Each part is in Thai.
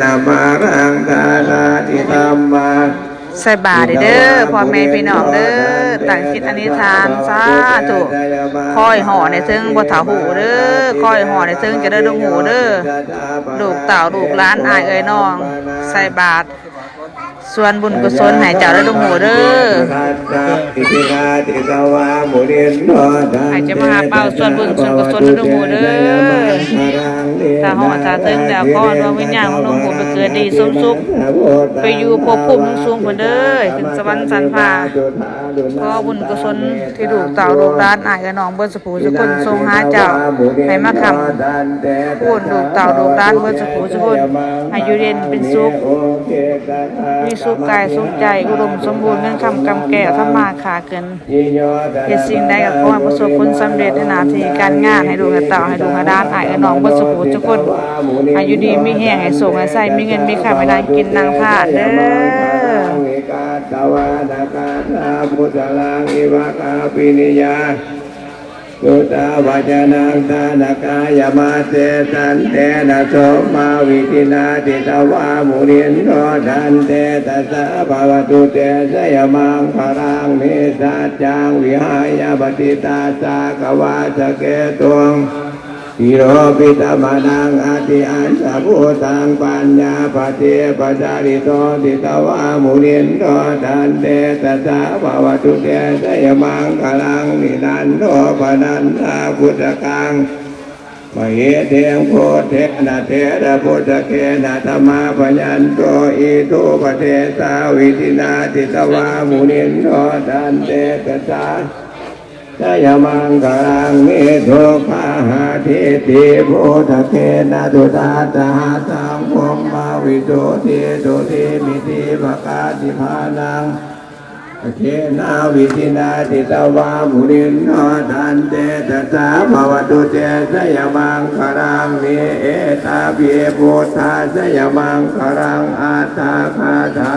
ตมารังทานาติธรรมาใส่บาตรเด้อพ่อแม่พี่น้องเด้อตั้งจิตอธิษฐานสาธุคอยห่อในซึ่งบ่ถาหูเด้อคอยห่อในซึ่งจะได้ดงหูเด้อลูกเต่าลูกหลานอายเอ้ยน้อง ใส่บาตรส่วนบุญกุศลให้เจ้าได้ดงหูเด้ออิติกาติกาวามุนินโนทานให้จะมาหาเป่าส่วนบุญส่วนกุศลได้ดงหูเด้อ ถ้าห่อถ้าถึงแล้วขอดวงวิญญาณของหลวงปู่ไปเกิดดีสมสุขไปอยู่ภพภูมิสูงกว่าเด้อถึงสวรรค์สันพาขอบุญกุศลที่ลูกเต่าลูกหลานอายกับน้องเบิ้สุขูสุคนทรงหาเจ้าให้มาคำพูดลูกเต่าลูกหลานเบิ้สุขูสุคนให้อยู่เย็นเป็นสุขมีสุขกายสุขใจอุดมสมบูรณ์เงินคำกำแก่ทำมาขาเกินเฮ็ดสิ่งใดก็ขอให้ประสบผลสำเร็จในหน้าที่การงานให้ลูกให้เต่าให้ลูกให้ด้านอายกับน้องเบิ้สุขูสุคน อายุดีมีแห้งให้ส่งให้ใส่มีเงินมีค่าไม่ได้กินนางทาสเด้อพุทธลังอิวากาปินิยาสุตาวจนังตานกายมาเตตันเตนะโสมาวิกินาติตวามุนินโนทันเตตัสสะภาวตุเตสยมังพรังเมสัจจังวิหายปฏิตาสากวาสเกตุง อิโรปิตมานังอาติอันสะพุตังปัญญาปเทปจาริโตติตวามุนินโตทันเตตสาภาวตุเตสยมังคลังนินันโตปนันทาพุทธกังมเหเทงโพเทนะเทระพุทธเกนะธรรมาปยันโตอิทุปเทสาวิธินาติตวามุนินโตทันเตตสา สยมังกรังเมโทคาหาทิติโพธเกนะตุตาตาตังพมมาวิโตติโตติมิติภกาติภานังเขนาวิธินาติตวามุนินโนทันเตตสาภวตุเตสยมังกรังเมเอตาเพียโพธาสยมังกรังอาตาคาถา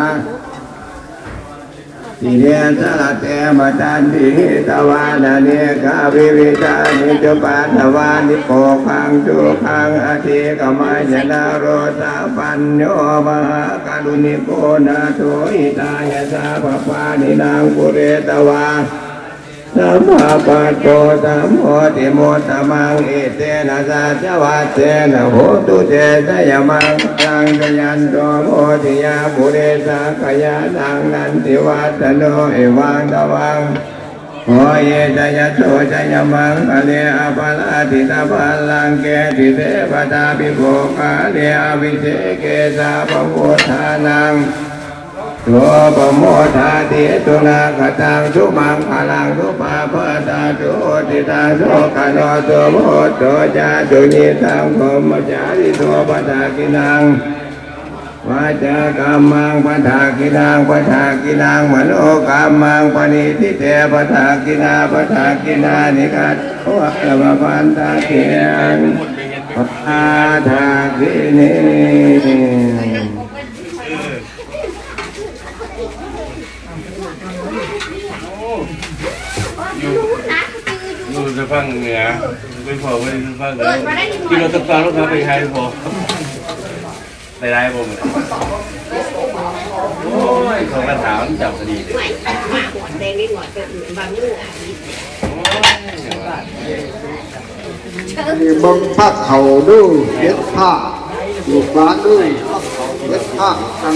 สิเนสละเตมตันติตวานาเนกาวิวิตานิจปัตถวานิโกขังจุขังอธิกมายนาโรตาปัญโยมหากรุณิโกนาโทอิตายาสาปปานินางปุเรตวาสัมมาปัตโตสัมโพธิโมตตมังเอเตนะสัจวัตเตนะโหตุเตสยมังตั งกยันโตโพธิยาบุเรสากยานังนันติวัตโนเอวังตวังโอเยจยโตจยมังอเลอปาลาติตาปัลังเกติเทปตาปิโภคาเลอวิเศเกสาปโมทานัง ตัวปโมทาติตุนาคตังสุมังพลังสุปาปตาตุติตาโสกโนตัวโมโตจาตุนิตังโมมจาริตัวปทากินังวาจากรรมังปทากินังปทากินังมโนกรรมังปณิทิเตปทากินาปทากินานิกัตวะละมะพันตาเกียงปทาทากินี ดูจะฟังเหนือไม่พอไม่ได้ฟังเหนือกินเราตะกอนลูกค้าไปใช้พอไปได้ผมโอ้ยของกระถางจับพอดีเลยแดงนิดหน่อยเป็นบางลูกนี่บังพักเขาดูเย็ดผ้าลูกบ้านดูเย็ดผ้ากัน